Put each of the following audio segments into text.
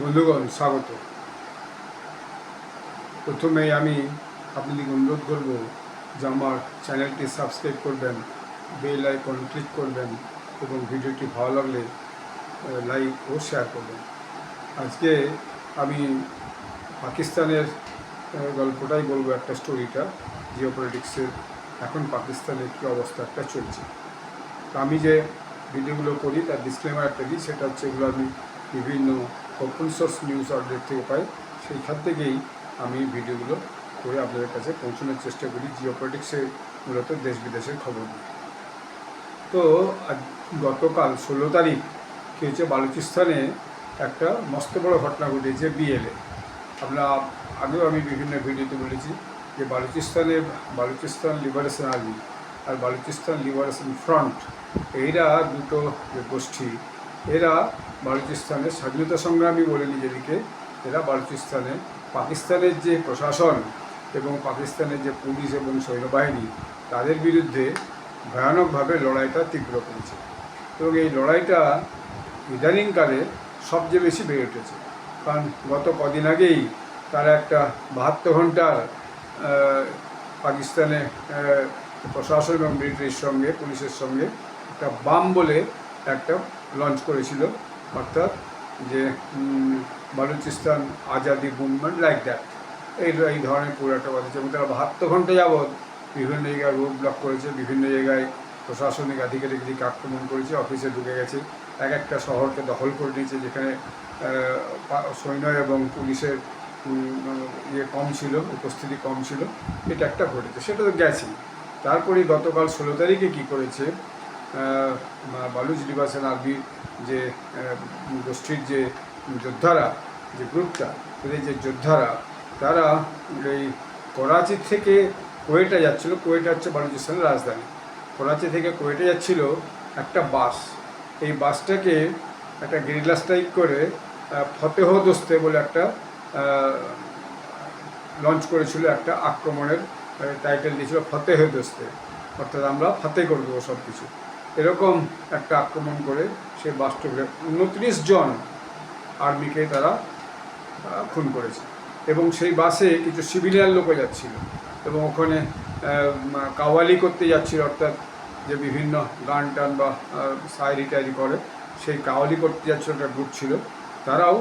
বন্ধুগণ, স্বাগত। প্রথমে আমি আপনাদেরকে অনুরোধ করব যে আমার চ্যানেলটি সাবস্ক্রাইব করবেন, বেল আইকন ক্লিক করবেন এবং ভিডিওটি ভালো লাগলে লাইক ও শেয়ার করবেন। আজকে আমি পাকিস্তানের গল্পটাই বলব একটা স্টোরিটা জিও পলিটিক্সের এখন পাকিস্তানের কী অবস্থা, একটা চলছে। আমি যে ভিডিওগুলো করি, তার ডিসক্লেমার একটা দিই, সেটা হচ্ছে এগুলো আমি বিভিন্ন ওপেন সোর্স নিউজ আউটলেট থেকে পাই, সেইখান থেকেই আমি ভিডিওগুলো করে আপনাদের কাছে পৌঁছানোর চেষ্টা করি জিও পলিটিক্সে মূলত দেশ বিদেশের খবর তো গতকাল ষোলো তারিখ কী হচ্ছে বালুচিস্তানে একটা মস্ত বড় ঘটনা ঘটেছে বিএলএ আমরা আগেও আমি বিভিন্ন ভিডিওতে বলেছি যে বালুচিস্তানে বালুচিস্তান লিবারেশন আর্মি আর বালুচিস্তান লিবারেশন ফ্রন্ট এইরা দুটো যে গোষ্ঠী এরা বালুচিস্তানের স্বাধীনতা সংগ্রামী বলে নিজেদেরকে, এরা বালুচিস্তানে পাকিস্তানের যে প্রশাসন এবং পাকিস্তানের যে পুলিশ এবং সৈন্যবাহিনী, তাদের বিরুদ্ধে ভয়ানকভাবে লড়াইটা তীব্র করেছে। এবং এই লড়াইটা ইদানিংকালে সবচেয়ে বেশি বেড়ে উঠেছে। কারণ গত কদিন আগেই তারা একটা বাহাত্তর ঘণ্টার পাকিস্তানে প্রশাসন এবং মিলিটারির সঙ্গে, পুলিশের সঙ্গে একটা বাম বলে একটা লঞ্চ করেছিল, অর্থাৎ যে Balochistan Azadi movement like that এই এই ধরনের পুরো একটা কথা এবং তারা বাহাত্তর ঘণ্টা যাবৎ বিভিন্ন জায়গায় রোড ব্লক করেছে, বিভিন্ন জায়গায় প্রশাসনিক আধিকারিকদিকে আক্রমণ করেছে অফিসে ঢুকে গেছে। এক একটা শহরকে দখল করে নিয়েছে, যেখানে সৈন্য এবং পুলিশের ইয়ে কম ছিল, উপস্থিতি কম ছিল। এটা একটা ঘটেছে। সেটা তো গেছেই। তারপরে গতকাল ষোলো তারিখে কী করেছে বালুচ লিবাসেন আর্মির যে গোষ্ঠীর যে যোদ্ধারা, যে গ্রুপটা, এদের যে যোদ্ধারা, তারা এই করাচি থেকে কোয়েটা যাচ্ছিল। কোয়েটা হচ্ছে বালুচিস্তানের রাজধানী। করাচি থেকে কোয়েটা যাচ্ছিল একটা বাস। এই বাসটাকে একটা গেরিলা স্ট্রাইক করে ফতেহ দোস্তে বলে একটা লঞ্চ করেছিল একটা আক্রমণের টাইটেল দিয়েছিল ফতেহ দোস্তে। অর্থাৎ আমরা ফাতে করে দেবো সব কিছু এরকম একটা আক্রমণ করে সেই বাসটাকে উনত্রিশ জন আর্মিকে তারা খুন করেছে। এবং সেই বাসে কিছু সিভিলিয়ান লোকও যাচ্ছিল এবং ওখানে কাওয়ালি করতে যাচ্ছিল, অর্থাৎ যে বিভিন্ন গান টান বা সাইরি টাইরি করে, সেই কাওয়ালি করতে যাচ্ছিল, একটা গ্রুপ ছিল। তারাও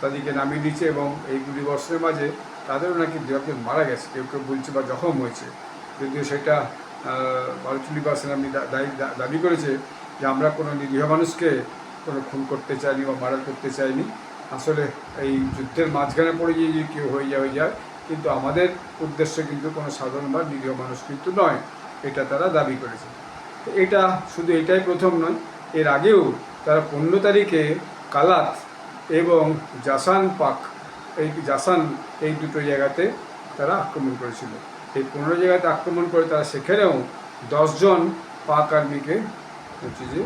তাদেরকে নামিয়ে দিয়েছে এবং এই গুলি বর্ষের মাঝে তাদেরও নাকি দু মারা গেছে, কেউ কেউ বলছে বা জখম হয়েছে। যদিও সেটা দা- দায়ী দা- দাবি করেছে যে আমরা কোনো নিরীহ মানুষকে কোনো খুন করতে চাইনি বা মারা করতে চাইনি। আসলে এই যুদ্ধের মাঝখানে পড়ে গিয়ে যদি কেউ হয়ে যায় হয়ে যায়, কিন্তু আমাদের উদ্দেশ্য কিন্তু কোনো সাধারণ বা নিরীহ মানুষ কিন্তু নয়। এটা তারা দাবি করেছে। এটা শুধু এটাই প্রথম নয়, এর আগেও তারা পনেরো তারিখে কালাত এবং জাসান পাক, এই জাসান এই দুটো জায়গাতে তারা আক্রমণ করেছিল। এই পনেরো জায়গাতে আক্রমণ করে তারা সেখানেও দশজন পাক আর্মিকে হচ্ছে যে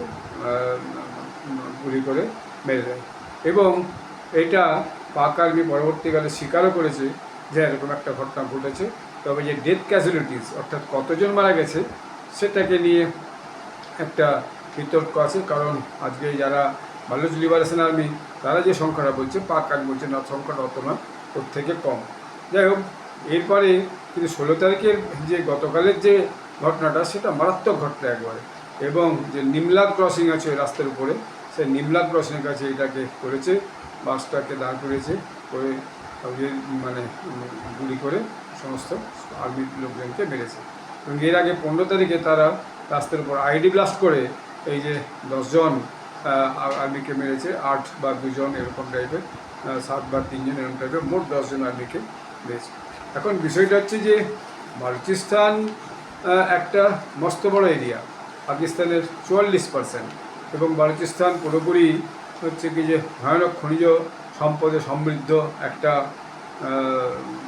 গুলি করে মেরে দেয়। এবং এটা পাক আর্মি পরবর্তীকালে স্বীকারও করেছে যে এরকম একটা ঘটনা ঘটেছে। তবে যে ডেথ ক্যাজুয়ালিটিস অর্থাৎ কতজন মারা গেছে, সেটাকে নিয়ে একটা বিতর্ক আছে। কারণ আজকে যারা বালুচ লিবারেশন আর্মি, তারা যে সংখ্যাটা বলছে, পাক আর্মি বলছে, না, সংখ্যাটা অত না, ওর থেকে কম। যাই হোক, এরপরে কিন্তু ষোলো তারিখের যে গতকালের যে ঘটনাটা, সেটা মারাত্মক ঘটনা একবারে। এবং যে নিমলা ক্রসিং আছে ওই রাস্তার উপরে, সেই নিমলা ক্রসিংয়ের কাছে এটাকে করেছে, বাসটাকে দাঁড় করেছে করে মানে গুলি করে সমস্ত আর্মির লোকজনকে মেরেছে। এবং এর আগে পনেরো তারিখে তারা রাস্তার উপর আইডি ব্লাস্ট করে এই যে দশজন আর্মিকে মেরেছে, আট বা দুজন এরকম টাইপের সাত বা তিনজন এরকম টাইপের মোট দশজন আর্মিকে মেরেছে। এখন বিষয়টা হচ্ছে যে বালুচিস্তান একটা মস্ত বড় এরিয়া পাকিস্তানের চুয়াল্লিশ পার্সেন্ট এবং বালুচিস্তান পুরোপুরি হচ্ছে কি যে ভয়ানক খনিজ সম্পদে সমৃদ্ধ একটা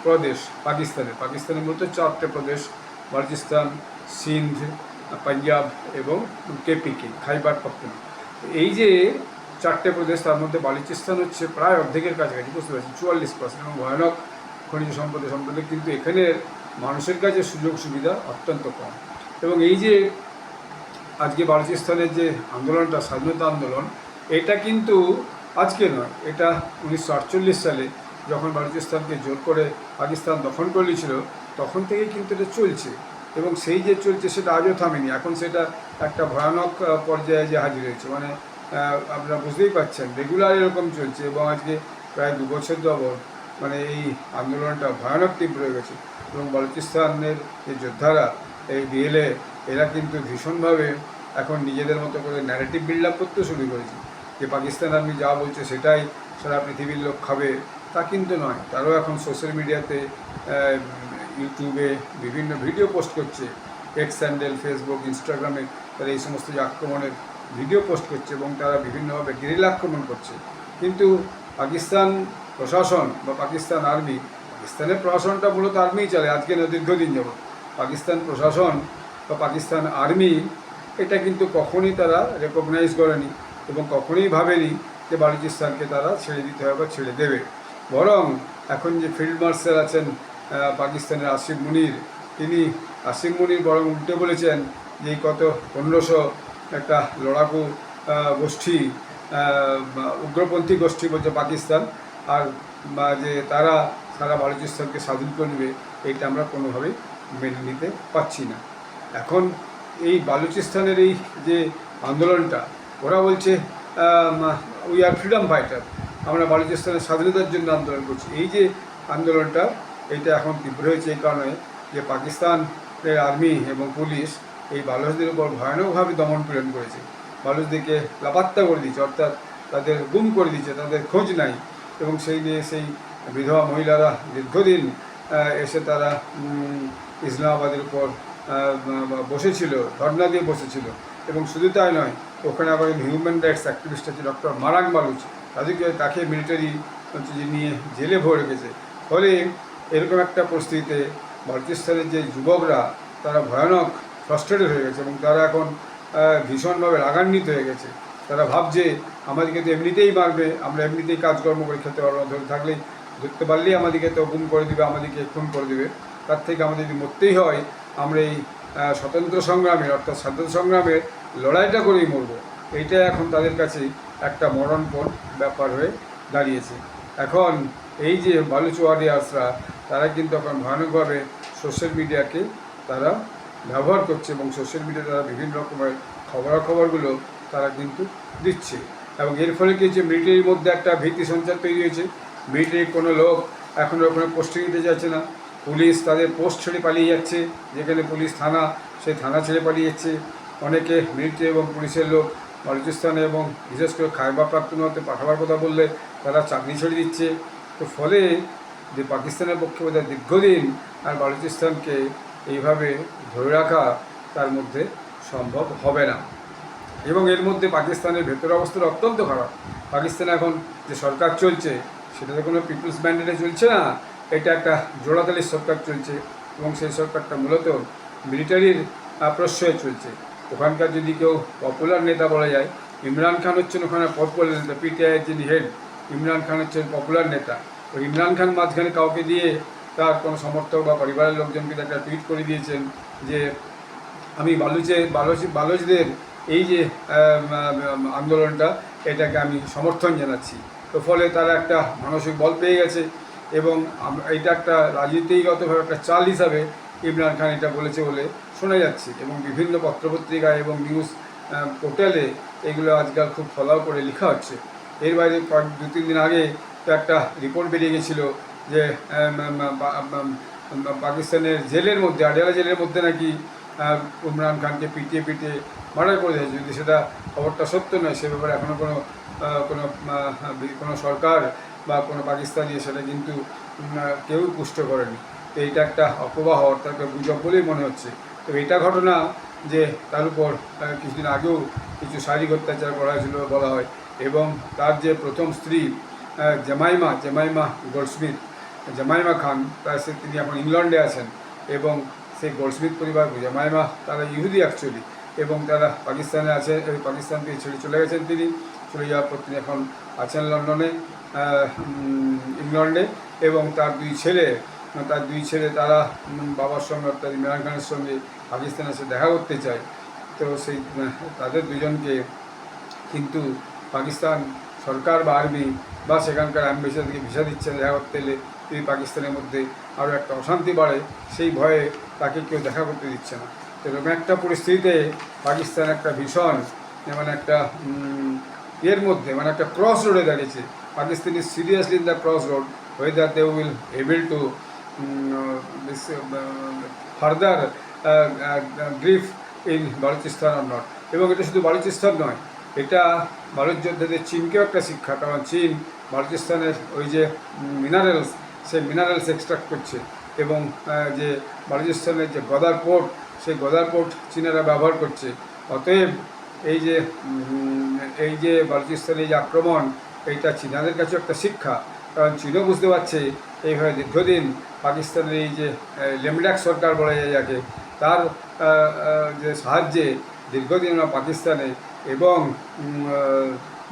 প্রদেশ পাকিস্তানের পাকিস্তানের মধ্যে চারটে প্রদেশ, বালুচিস্তান, সিন্ধ, পাঞ্জাব এবং কেপিকে, খাইবার পখতুন এই যে চারটে প্রদেশ, তার মধ্যে বালুচিস্তান হচ্ছে প্রায় অর্ধেকের কাছাকাছি, বুঝতে পারছি চুয়াল্লিশ পার্সেন্ট এবং ভয়ানক খনিজ সম্পদে সম্পদে, কিন্তু এখানের মানুষের কাছে সুযোগ সুবিধা অত্যন্ত কম। এবং এই যে আজকে বালুচিস্তানের যে আন্দোলনটা, স্বাধীনতা আন্দোলন, এটা কিন্তু আজকে নয়, এটা উনিশশো আটচল্লিশ সালে যখন বালুচিস্তানকে জোর করে পাকিস্তান দখল করে নিয়েছিল, তখন থেকেই কিন্তু এটা চলছে। এবং সেই যে চলছে, সেটা আজও থামেনি। এখন সেটা একটা ভয়ানক পর্যায়ে যে হাজির হয়েছে। মানে আপনারা বুঝতেই পারছেন, রেগুলার এরকম চলছে। এবং আজকে প্রায় দু বছর যাবৎ মানে এই আন্দোলনটা ভয়ানক তীব্র হয়ে গেছে। এবং বালুচিস্তানের যে যোদ্ধারা এই বিএলএ, এরা কিন্তু ভীষণভাবে এখন নিজেদের মতো করে ন্যারেটিভ বিল্ড আপ করতে শুরু করেছে। যে পাকিস্তান আর্মি যা বলছে সেটাই সারা পৃথিবীর লোক খাবে, তা কিন্তু নয়। তারাও এখন সোশ্যাল মিডিয়াতে ইউটিউবে বিভিন্ন ভিডিও পোস্ট করছে। এক্স স্যান্ডেল ফেসবুক ইনস্টাগ্রামে তারা এই সমস্ত যে আক্রমণের ভিডিও পোস্ট করছে এবং তারা বিভিন্নভাবে গেরিলা আক্রমণ করছে। কিন্তু পাকিস্তান প্রশাসন বা পাকিস্তান আর্মি, পাকিস্তানের প্রশাসনটা মূলত আর্মিই চলে আজকে না দীর্ঘদিন যাবত পাকিস্তান প্রশাসন বা পাকিস্তান আর্মি, এটা কিন্তু কখনই তারা রেকগনাইজ করেনি এবং কখনোই ভাবেনি যে বালুচিস্তানকে তারা ছেড়ে দিতে হবে বা ছেড়ে দেবে। বরং এখন যে ফিল্ড মার্শাল আছেন পাকিস্তানের আসিফ মুনির, তিনি আসিফ মুনির বরং উল্টে বলেছেন যে কত পনেরোশো একটা লড়াকু গোষ্ঠী উগ্রপন্থী গোষ্ঠী বলছে পাকিস্তান আর বা যে তারা সারা বালুচিস্তানকে স্বাধীন করে নেবে এইটা আমরা কোনোভাবেই মেনে নিতে পারছি না। এখন এই বালুচিস্তানের এই যে আন্দোলনটা, ওরা বলছে উই আর ফ্রিডম ফাইটার আমরা বালুচিস্তানের স্বাধীনতার জন্য আন্দোলন করছি। এই যে আন্দোলনটা, এটা এখন তীব্র হয়েছে এই কারণে যে পাকিস্তানের আর্মি এবং পুলিশ এই বালুচদের উপর ভয়ানকভাবে দমন পীড়ন করেছে। বালুচদেরকে লাপাত্তা করে দিয়েছে, অর্থাৎ তাদের গুম করে দিয়েছে, তাদের খোঁজ নাই। এবং সেই নিয়ে সেই বিধবা মহিলারা দীর্ঘদিন এসে তারা ইসলামাবাদের উপর বসেছিল ধর্না দিয়ে বসেছিল। এবং শুধু তাই নয়, ওখানে আবার হিউম্যান রাইটস অ্যাক্টিভিস্ট আছে, ডক্টর মারাং বালুচ, তাদেরকে, তাকে মিলিটারি নিয়ে জেলে ভরে রেখেছে। ফলে এরকম একটা পরিস্থিতিতে বালুচিস্তানের যে যুবকরা, তারা ভয়ানক ফ্রাস্ট্রেটেড হয়ে গেছে এবং তারা এখন ভীষণভাবে রাগান্বিত হয়ে গেছে। তারা ভাবছে, আমাদেরকে তো এমনিতেই মারবে, আমরা এমনিতেই কাজকর্ম করে খেতে পারব না। ধরে থাকলেই ধরতে পারলেই আমাদেরকে তো গুম করে দিবে, আমাদেরকে খুন করে দিবে। তার থেকে আমাদের যদি মরতেই হয়, আমরা এই স্বতন্ত্র সংগ্রামের, অর্থাৎ স্বাধীনতা সংগ্রামের লড়াইটা করেই মরব। এইটা এখন তাদের কাছে একটা মরণপণ ব্যাপার হয়ে দাঁড়িয়েছে। এখন এই যে বালুচ ওয়ারিয়ার্সরা তারা কিন্তু এখন ভয়ানকভাবে সোশ্যাল মিডিয়াকে তারা ব্যবহার করছে এবং সোশ্যাল মিডিয়া তারা বিভিন্ন রকমের খবরাখবরগুলো তারা কিন্তু দিচ্ছে। এবং এর ফলে কি হচ্ছে মিলিটারির মধ্যে একটা ভীতি সঞ্চার তৈরি হয়েছে। মিলিটারির কোনো লোক এখন ওখানে পোস্টিং দিতে যাচ্ছে না। পুলিশ তাদের পোস্ট ছেড়ে পালিয়ে যাচ্ছে। যেখানে পুলিশ থানা, সেই থানা ছেড়ে পালিয়ে যাচ্ছে। অনেকে মিলিটারি এবং পুলিশের লোক বালুচিস্তানে এবং বিশেষ করে খাইবা প্রাপ্তনতে পাঠাবার কথা বললে তারা চাকরি ছেড়ে দিচ্ছে। তো ফলে যে পাকিস্তানের পক্ষে বোধহয় দীর্ঘদিন আর বালুচিস্তানকে এইভাবে ধরে রাখা তার মধ্যে সম্ভব হবে না। এবং এর মধ্যে পাকিস্তানের ভেতর অবস্থাটা অত্যন্ত খারাপ। পাকিস্তানে এখন যে সরকার চলছে সেটা তো কোনো পিপলস ম্যান্ডেটে চলছে না। এটা একটা জোড়াতালির সরকার চলছে এবং সেই সরকারটা মূলত মিলিটারির প্রশ্রয়ে চলছে। ওখানকার যদি কেউ পপুলার নেতা বলা যায়, ইমরান খান হচ্ছেন ওখানে পপুলার নেতা পিটিআইয়ের যিনি হেড, ইমরান খান হচ্ছেন পপুলার নেতা। তো ইমরান খান মাঝখানে কাউকে দিয়ে তার কোনো সমর্থক বা পরিবারের লোকজনকে একটা টুইট করে দিয়েছেন যে, আমি বালুচে, বালুচ, বালুচদের এই যে আন্দোলনটা, এটাকে আমি সমর্থন জানাচ্ছি। তো ফলে তারা একটা মানসিক বল পেয়ে গেছে এবং এটা একটা রাজনীতিগতভাবে একটা চাল হিসাবে ইমরান খান এটা বলেছে বলে শোনা যাচ্ছে এবং বিভিন্ন পত্রপত্রিকায় এবং নিউজ পোর্টালে এগুলো আজকাল খুব ফলাও করে লেখা হচ্ছে। এর বাইরে কয়েক, দু, তিন দিন আগে তো একটা রিপোর্ট বেরিয়ে গেছিল যে পাকিস্তানের জেলের মধ্যে আডিয়ালা জেলের মধ্যে নাকি ইমরান খানকে পিটিয়ে পিটিয়ে মার্ডার করে দিয়েছে। যদি সেটা খবরটা সত্য নয়, সে ব্যাপারে এখনও কোনো কোনো কোনো সরকার বা কোনো পাকিস্তানি সেটা কিন্তু কেউ পুষ্ট করেনি। তো এইটা একটা অপবাহ, অর্থাৎ গুজব বলেই মনে হচ্ছে। তো এটা ঘটনা যে তার উপর কিছুদিন আগেও কিছু শারীরিক অত্যাচার করা হয়েছিল বলা হয়। এবং তার যে প্রথম স্ত্রী জামাইমা জামাইমা গোল্ডস্মিথ জামাইমা খান, তার তিনি এখন ইংল্যান্ডে আছেন। এবং সেই গোল্ডস্মিথ পরিবার জামাইমা তারা ইহুদি অ্যাকচুয়ালি এবং তারা পাকিস্তানে আছে পাকিস্তান থেকে ছেড়ে চলে গেছেন তিনি। চলে যাওয়ার পর তিনি এখন আছেন লন্ডনে ইংল্যান্ডে এবং তার দুই ছেলে, তার দুই ছেলে তারা বাবার সঙ্গে অর্থাৎ ইমরান খানের সঙ্গে পাকিস্তানে এসে দেখা করতে চায়। তো সেই তাদের দুজনকে কিন্তু পাকিস্তান সরকার বা আর্মি বা সেখানকার অ্যাম্বাসিডারকে ভিসা দিচ্ছে দেখা করতে যদি পাকিস্তানের মধ্যে আরও একটা অশান্তি বাড়ে সেই ভয়ে তাকে কেউ দেখা করতে দিচ্ছে না। এরকম একটা পরিস্থিতিতে পাকিস্তান একটা ভীষণ মানে একটা এর মধ্যে মানে একটা ক্রস রোডে দাঁড়িয়েছে। Pakistan is seriously in the cross road whether they will further uh, uh, grief in Balochistan or not এবং এটা শুধু বালুচিস্তান নয় এটা ভারত যোদ্ধাদের চীনকেও একটা শিক্ষা কারণ চীন বালুচিস্তানের ওই যে মিনারেলস সেই মিনারেলস এক্সট্রাক্ট করছে এবং যে বালুচিস্তানের যে গদার পোর্ট, সেই গদার পোর্ট চীনেরা ব্যবহার করছে। অতএব এই যে এই যে বালুচিস্তানের যে আক্রমণ, এইটা চীনাদের কাছে একটা শিক্ষা। কারণ চীনও বুঝতে পারছে এইভাবে দীর্ঘদিন পাকিস্তানের এই যে লেমডাক সরকার বলা যায় যাকে, তার যে সাহায্যে দীর্ঘদিন আমরা পাকিস্তানে এবং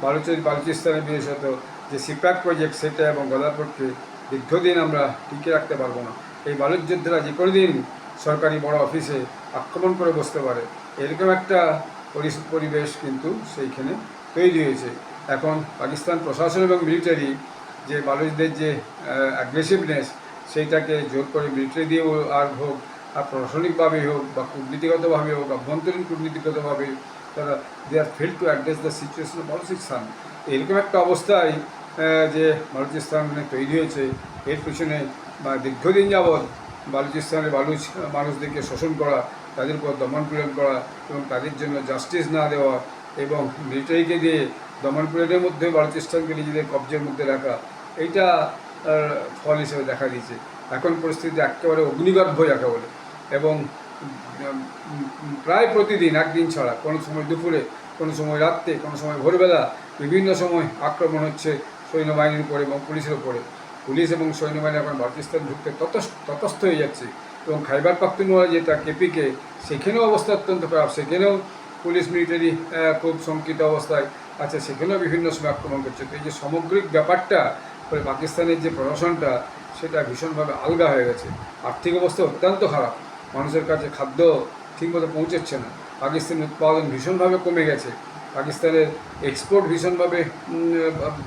বালুচ বালুচিস্তানে বিশেষত যে সিপ্যাক প্রজেক্ট, সেটা এবং গদারপুরকে দীর্ঘদিন আমরা টিকে রাখতে পারব না। এই বালুচ যোদ্ধারা যে কোনো দিন সরকারি বড় অফিসে আক্রমণ করে বসতে পারে। এরকম একটা পরিবেশ কিন্তু সেইখানে তৈরি হয়েছে। এখন পাকিস্তান প্রশাসন এবং মিলিটারি যে বালুচদের যে অ্যাগ্রেসিভনেস সেইটাকে জোর করে মিলিটারি দিয়েও আর হোক, আর প্রশাসনিকভাবেই হোক বা কূটনীতিগতভাবে হোক অভ্যন্তরীণ কূটনীতিগতভাবে তারা they are fail to address the situation of Balochistan এরকম একটা অবস্থায় যে বালুচিস্তান তৈরি হয়েছে, এর পিছনে বা দীর্ঘদিন যাবৎ বালুচিস্তানের বালুচ, মানুষদেরকে শোষণ করা, তাদের উপর দমন পীড়ন করা এবং তাদের জন্য জাস্টিস না দেওয়া এবং মিলিটারিকে দিয়ে দমন পীড়নের মধ্যে বালুচিস্তানকে নিজেদের কবজের মধ্যে রাখা, এইটা ফল হিসেবে দেখা দিয়েছে। এখন পরিস্থিতি একেবারে অগ্নিগর্ভ যাকে বলে। এবং প্রায় প্রতিদিন, একদিন ছাড়া, কোনো সময় দুপুরে, কোনো সময় রাত্রে, কোনো সময় ভোরবেলা, বিভিন্ন সময় আক্রমণ হচ্ছে সৈন্যবাহিনীর উপরে এবং পুলিশের উপরে। পুলিশ এবং সৈন্যবাহিনী এখন পাকিস্তান ঢুকতে ততস, ততস্থ হয়ে যাচ্ছে এবং খাইবার পাখতুনওয়ালা যেটা কেপিকে সেখানেও অবস্থা অত্যন্ত খারাপ। সেখানেও পুলিশ মিলিটারি খুব শঙ্কিত অবস্থায় আছে। সেখানেও বিভিন্ন সময় আক্রমণ করছে। তো এই যে সামগ্রিক ব্যাপারটা করে পাকিস্তানের যে প্রশাসনটা, সেটা ভীষণভাবে আলগা হয়ে গেছে। আর্থিক অবস্থা অত্যন্ত খারাপ। মানুষের কাছে খাদ্য ঠিকমতো পৌঁছচ্ছে না। পাকিস্তানের উৎপাদন ভীষণভাবে কমে গেছে। পাকিস্তানের এক্সপোর্ট ভীষণভাবে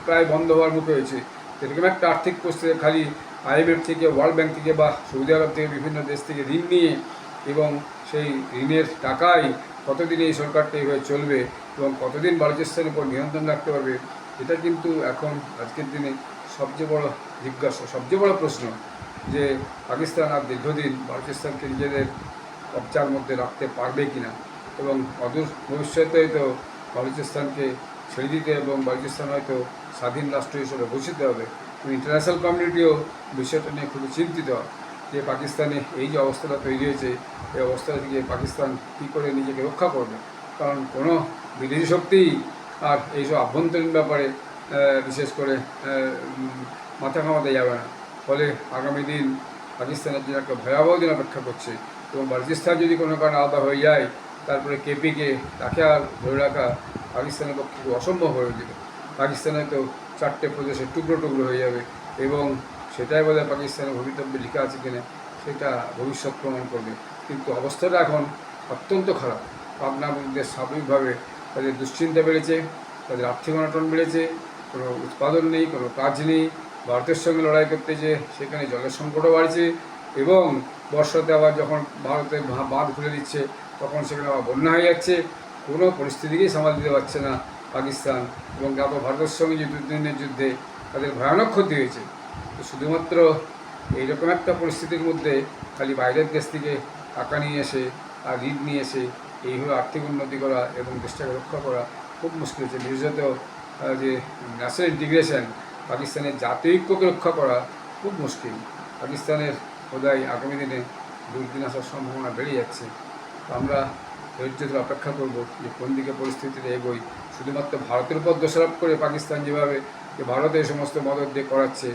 প্রায় বন্ধ হওয়ার মুখে হয়েছে। এরকম একটা আর্থিক পরিস্থিতি, খালি আইএমএফ থেকে ওয়ার্ল্ড ব্যাংক থেকে বা সৌদি আরব থেকে বিভিন্ন দেশ থেকে ঋণ নিয়ে এবং সেই ঋণের টাকায় কতদিন এই সরকারটা এইভাবে চলবে এবং কতদিন বালুচিস্তানের উপর নিয়ন্ত্রণ রাখতে পারবে, এটা কিন্তু এখন আজকের দিনে সবচেয়ে বড় জিজ্ঞাসা, সবচেয়ে বড় প্রশ্ন যে পাকিস্তান আর দীর্ঘদিন বালুচিস্তানকে নিজেদের কবচার মধ্যে রাখতে পারবে কিনা এবং অদূর ভবিষ্যতে হয়তো বালুচিস্তানকে ছেড়ে দিতে এবং বালুচিস্তান হয়তো স্বাধীন রাষ্ট্র হিসেবে ঘোষিত হবে। ইন্টারন্যাশনাল কমিউনিটিও বিষয়টা নিয়ে খুবই চিন্তিত যে পাকিস্তানে এই যে অবস্থাটা তৈরি হয়েছে, এই অবস্থা থেকে পাকিস্তান কী করে নিজেকে রক্ষা করবে? কারণ কোনো বিদেশি শক্তি আর এইসব আভ্যন্তরীণ ব্যাপারে বিশেষ করে মাথা ঘামাতে যাবে না। ফলে আগামী দিন পাকিস্তানের জন্য একটা ভয়াবহ দিন অপেক্ষা করছে এবং বালুচিস্তান যদি কোনো কারণে আলাদা হয়ে যায় তারপরে কেপিকে তাকে আর ধরে রাখা পাকিস্তানের পক্ষে অসম্ভব হয়ে যাবে পাকিস্তানে তো চারটে প্রদেশের টুকরো টুকরো হয়ে যাবে এবং সেটাই বলে পাকিস্তানের ভবিতব্যে লেখা আছে কিনা সেটা ভবিষ্যৎ প্রমাণ করবে। কিন্তু অবস্থাটা এখন অত্যন্ত খারাপ। পাবনা স্বাভাবিকভাবে তাদের দুশ্চিন্তা বেড়েছে, তাদের আর্থিক অনটন বেড়েছে, কোনো উৎপাদন নেই, কোনো কাজ নেই, ভারতের সঙ্গে লড়াই করতে যে সেখানে জলের সংকটও বাড়ছে এবং বর্ষাতে আবার যখন ভারতের বাঁধ খুলে দিচ্ছে তখন সেখানে আবার বন্যা হয়ে যাচ্ছে। কোনো পরিস্থিতিকেই সামাল দিতে পারছে না পাকিস্তান এবং তারপর ভারতের সঙ্গে যে দুদিনের যুদ্ধে তাদের ভয়ানক ক্ষতি হয়েছে। তো শুধুমাত্র এইরকম একটা পরিস্থিতির মধ্যে খালি বাইরের দেশ থেকে টাকা নিয়ে এসে আর ঋণ নিয়ে এসে এইভাবে আর্থিক উন্নতি করা এবং দেশটাকে রক্ষা করা খুব মুশকিল হচ্ছে বিশেষত যে ন্যাশনাল ইন্টিগ্রেশন, পাকিস্তানের জাতীয় ঐক্যকে রক্ষা করা খুব মুশকিল। পাকিস্তানের বোধহয় আগামী দিনে দুর্দিন আসার সম্ভাবনা বেড়ে যাচ্ছে। আমরা ধৈর্য ধরে অপেক্ষা করব যে কোন দিকে পরিস্থিতিতে এগোই। শুধুমাত্র ভারতের উপর দোষারোপ করে পাকিস্তান যেভাবে যে ভারতে এই সমস্ত মদত দিয়ে করাচ্ছে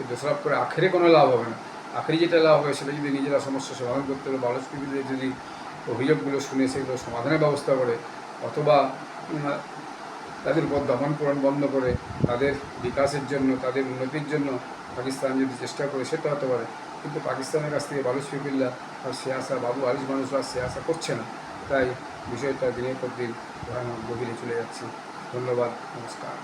এই দোষারোপ করে আখেরে কোনো লাভ হবে না। আখেরি যেটা লাভ হবে সেটা যদি নিজেরা সমস্যা সমাধান করতে পারে বালস্কৃতিদের যদি অভিযোগগুলো শুনে সেগুলো সমাধানের ব্যবস্থা করে, অথবা তাদের উপর দমন পূরণ বন্ধ করে, তাদের বিকাশের জন্য, তাদের উন্নতির জন্য পাকিস্তান যদি চেষ্টা করে সেটা হতে পারে। কিন্তু পাকিস্তানের কাছ থেকে বালুস পিপিল্লা আর সিয়াসা, বাবু আলিশ মানুষরা সে আশা করছে না। তাই বিষয়টা দিনের পর দিন গভীরে চলে যাচ্ছে। ধন্যবাদ, নমস্কার।